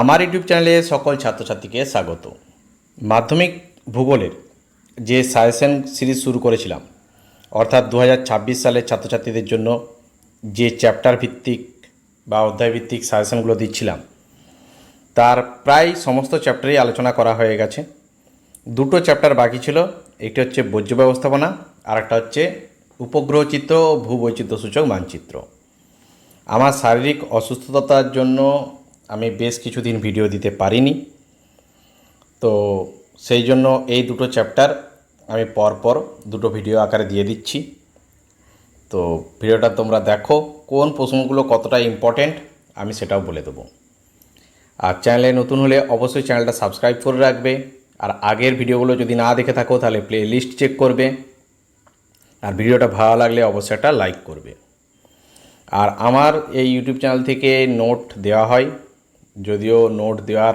আমার ইউটিউব চ্যানেলে সকল ছাত্রছাত্রীকে স্বাগত। মাধ্যমিক ভূগোলের যে সাজেশন সিরিজ শুরু করেছিলাম, অর্থাৎ দু হাজার ছাব্বিশ সালের ছাত্রছাত্রীদের জন্য যে চ্যাপ্টার ভিত্তিক বা অধ্যায় ভিত্তিক সাজেশনগুলো দিচ্ছিলাম, তার প্রায় সমস্ত চ্যাপ্টারই আলোচনা করা হয়ে গেছে। দুটো চ্যাপ্টার বাকি ছিল, একটি হচ্ছে বর্জ্য ব্যবস্থাপনা আর একটা হচ্ছে উপগ্রহ চিত্র ও ভূবৈচিত্র্য সূচক মানচিত্র। আমার শারীরিক অসুস্থতার জন্য আমি বেশ কিছুদিন ভিডিও দিতে পারিনি। তো সেই জন্য এই দুটো চ্যাপ্টার আমি পরপর দুটো ভিডিও আকারে দিয়ে দিচ্ছি। তো ভিডিওটা তোমরা দেখো, কোন প্রশ্নগুলো কতটা ইম্পর্ট্যান্ট আমি সেটাও বলে দেবো। আর চ্যানেলে নতুন হলে অবশ্যই চ্যানেলটা সাবস্ক্রাইব করে রাখবে। আর আগের ভিডিওগুলো যদি না দেখে থাকো, তাহলে প্লে লিস্ট চেক করবে। আর ভিডিওটা ভালো লাগলে অবশ্যই একটা লাইক করবে। আর আমার এই ইউটিউব চ্যানেল থেকে নোট দেওয়া হয় যদিও নোট দেওয়ার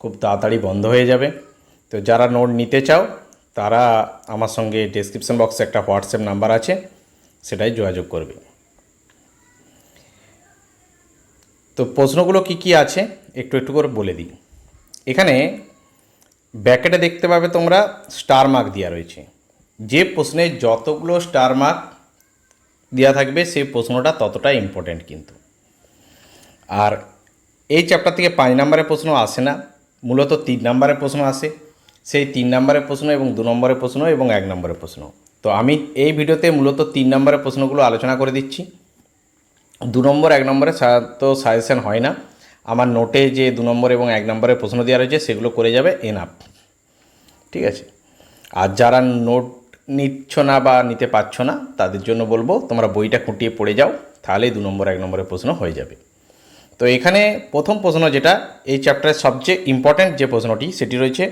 খুব তাড়াতাড়ি বন্ধ হয়ে যাবে, তো যারা নোট নিতে চাও, তারা আমার সঙ্গে ডেসক্রিপশন বক্সে একটা হোয়াটসঅ্যাপ নাম্বার আছে, সেটাই যোগাযোগ করবে। তো প্রশ্নগুলো কি কি আছে, একটু একটু করে বলে দিই। এখানে ব্যাকেটে দেখতে পাবে তোমরা স্টার মার্ক দেওয়া রয়েছে। যে প্রশ্নে যতগুলো স্টার মার্ক দেওয়া থাকবে, সেই প্রশ্নটা ততটা ইম্পর্ট্যান্ট কিন্তু। আর এই চ্যাপ্টার থেকে পাঁচ নম্বরের প্রশ্ন আসে না, মূলত তিন নম্বরের প্রশ্ন আসে। সেই তিন নম্বরের প্রশ্ন এবং দু নম্বরের প্রশ্ন এবং এক নম্বরের প্রশ্ন। তো আমি এই ভিডিওতে মূলত তিন নম্বরের প্রশ্নগুলো আলোচনা করে দিচ্ছি। দু নম্বর, এক নম্বরে তো সাজেশন হয় না। আমার নোটে যে দু নম্বর এবং এক নম্বরের প্রশ্ন দেওয়া রয়েছে, সেগুলো করে যাবে এনাফ ঠিক আছে? আর যারা নোট নিচ্ছ না বা নিতে পারছ না, তাদের জন্য বলব, তোমরা বইটা খুঁটিয়ে পড়ে যাও, তাহলেই দু নম্বর, এক নম্বরের প্রশ্ন হয়ে যাবে। তো এখানে প্রথম প্রশ্ন যেটা, এই চ্যাপ্টারের সবচেয়ে ইম্পর্ট্যান্ট যে প্রশ্নটি, সেটি রয়েছে,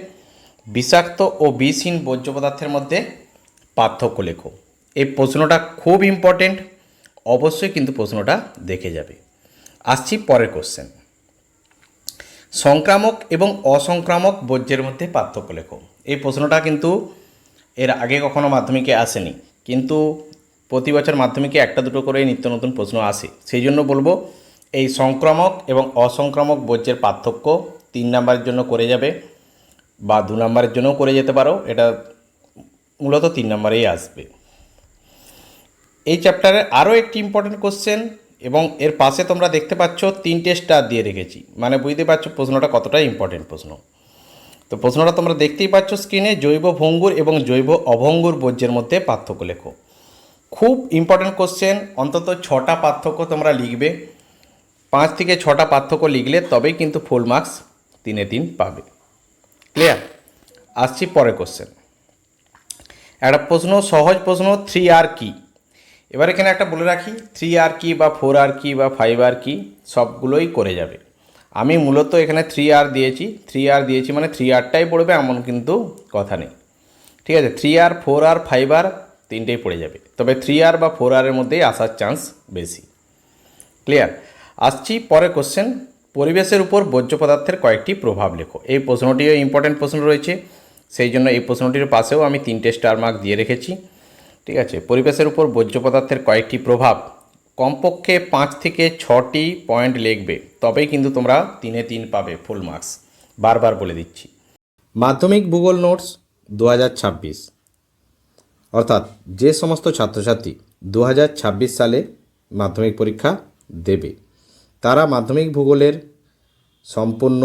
বিষাক্ত ও বিষহীন বর্জ্য পদার্থের মধ্যে পার্থক্য লেখো। এই প্রশ্নটা খুব ইম্পর্ট্যান্ট অবশ্যই কিন্তু প্রশ্নটা দেখে যাবে। আসছি পরের কোশ্চেন সংক্রামক এবং অসংক্রামক বর্জ্যের মধ্যে পার্থক্য লেখো। এই প্রশ্নটা কিন্তু এর আগে কখনো মাধ্যমিকে আসেনি, কিন্তু প্রতি বছর মাধ্যমিকে একটা দুটো করে নিত্য নতুন প্রশ্ন আসে। সেই জন্য বলব এই সংক্রামক এবং অসংক্রামক বর্জ্যের পার্থক্য তিন নাম্বারের জন্য করে যাবে বা দু নাম্বারের জন্যও করে যেতে পারো, এটা মূলত তিন নাম্বারেই আসবে। এই চ্যাপ্টারে আরও একটি ইম্পর্টেন্ট কোশ্চেন এবং এর পাশে তোমরা দেখতে পাচ্ছ তিনটে স্টার দিয়ে রেখেছি। মানে বুঝতে পারছ প্রশ্নটা কতটা ইম্পর্টেন্ট প্রশ্ন। তো প্রশ্নটা তোমরা দেখতেই পাচ্ছ স্ক্রিনে জৈব ভঙ্গুর এবং জৈব অভঙ্গুর বর্জ্যের মধ্যে পার্থক্য লেখো। খুব ইম্পর্টেন্ট কোশ্চেন অন্তত ছটা পার্থক্য তোমরা লিখবে। পাঁচ থেকে ছটা পার্থক্য লিখলে তবেই কিন্তু ফুল মার্কস তিনে তিন পাবে। ক্লিয়ার আসছি পরের কোশ্চেন একটা প্রশ্ন, সহজ প্রশ্ন থ্রি আর কি? এবার এখানে একটা বলে রাখি থ্রি আর কি বা ফোর আর কি বা ফাইভ আর কি সবগুলোই করে যাবে। আমি মূলত এখানে থ্রি আর দিয়েছি থ্রি আর দিয়েছি মানে থ্রি আরটাই পড়বে, এমন কিন্তু কথা নেই। ঠিক আছে থ্রি আর ফোর আর ফাইভ আর তিনটেই পড়ে যাবে। তবে থ্রি আর বা ফোর আরের মধ্যেই আসার চান্স বেশি। ক্লিয়ার আসছি পরে কোশ্চেন পরিবেশের উপর বর্জ্য পদার্থের কয়েকটি প্রভাব লেখো। এই প্রশ্নটিও ইম্পর্টেন্ট প্রশ্ন রয়েছে। সেই জন্য এই প্রশ্নটির পাশেও আমি তিনটে স্টার মার্ক দিয়ে রেখেছি। ঠিক আছে? পরিবেশের উপর বর্জ্য পদার্থের কয়েকটি প্রভাব। কমপক্ষে পাঁচ থেকে ছটি পয়েন্ট লিখবে। তবেই কিন্তু তোমরা তিনে তিন পাবে ফুল মার্কস বারবার বলে দিচ্ছি। মাধ্যমিক ভূগোল নোটস দু হাজার ছাব্বিশ। অর্থাৎ যে সমস্ত ছাত্রছাত্রী দু হাজার ছাব্বিশ সালে মাধ্যমিক পরীক্ষা দেবে তারা মাধ্যমিক ভূগোলের সম্পূর্ণ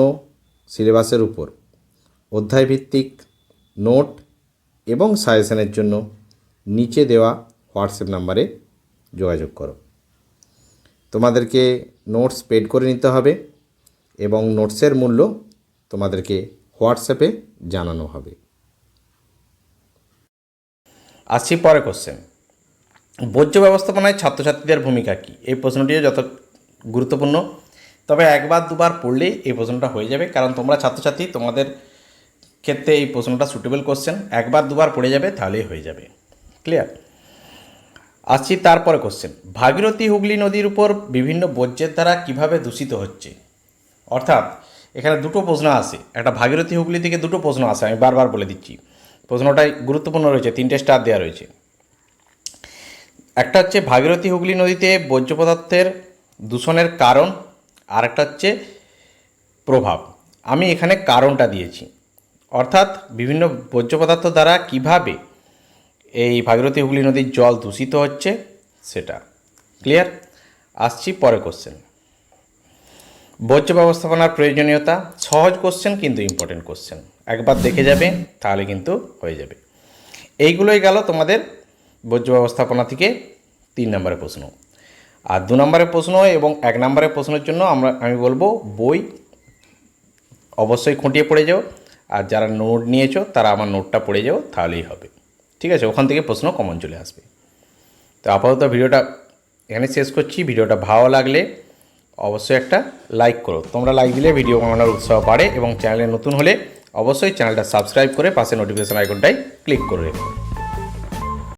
সিলেবাসের উপর অধ্যায়ভিত্তিক নোট এবং সাজেশনের জন্য নিচে দেওয়া হোয়াটসঅ্যাপ নাম্বারে যোগাযোগ করো। তোমাদেরকে নোটস পেড করে নিতে হবে এবং নোটসের মূল্য তোমাদেরকে হোয়াটসঅ্যাপে জানানো হবে। আসছি পরে কোশ্চেন বর্জ্য ব্যবস্থাপনায় ছাত্রছাত্রীদের ভূমিকা কী? এই প্রশ্নটিও যত গুরুত্বপূর্ণ। তবে একবার দুবার পড়লেই এই প্রশ্নটা হয়ে যাবে। কারণ তোমরা ছাত্রছাত্রী, তোমাদের ক্ষেত্রে এই প্রশ্নটা সুটেবল কোশ্চেন একবার দুবার পড়ে যাবে, তাহলেই হয়ে যাবে। ক্লিয়ার আসছি তারপরে কোশ্চেন ভাগীরথী হুগলি নদীর উপর বিভিন্ন বর্জ্যের দ্বারা কীভাবে দূষিত হচ্ছে? অর্থাৎ, এখানে দুটো প্রশ্ন আসে। একটা ভাগীরথী হুগলি থেকে দুটো প্রশ্ন আসে, আমি বারবার বলে দিচ্ছি। প্রশ্নটাই গুরুত্বপূর্ণ রয়েছে, তিনটে স্টার দেওয়া রয়েছে। একটা হচ্ছে ভাগীরথী হুগলি নদীতে বর্জ্য পদার্থের দূষণের কারণ আর একটা হচ্ছে প্রভাব। আমি এখানে কারণটা দিয়েছি। অর্থাৎ বিভিন্ন বর্জ্য পদার্থ দ্বারা কীভাবে এই ভাগীরথী হুগলি নদীর জল দূষিত হচ্ছে সেটা। ক্লিয়ার আসছি পরে কোশ্চেন বর্জ্য ব্যবস্থাপনার প্রয়োজনীয়তা, সহজ কোশ্চেন কিন্তু ইম্পর্টেন্ট কোশ্চেন একবার দেখে যাবে, তাহলে কিন্তু হয়ে যাবে। এইগুলোই গেল তোমাদের বর্জ্য ব্যবস্থাপনা থেকে তিন নম্বরের প্রশ্ন। আর দু নম্বরের প্রশ্ন এবং এক নম্বরের প্রশ্নের জন্য আমরা, আমি বলব বই অবশ্যই খুঁটিয়ে পড়ে যাও। আর যারা নোট নিয়েছো, তারা আমার নোটটা পড়ে যাও, তাহলেই হবে। ঠিক আছে, ওখান থেকে প্রশ্ন কমন চলে আসবে। তো আপাতত ভিডিওটা এখানে শেষ করছি। ভিডিওটা ভালো লাগলে অবশ্যই একটা লাইক করো। তোমরা লাইক দিলে ভিডিও বানানোর উৎসাহ বাড়ে এবং চ্যানেলে নতুন হলে অবশ্যই চ্যানেলটা সাবস্ক্রাইব করে পাশে নোটিফিকেশান আইকনটাই ক্লিক করে রেখো।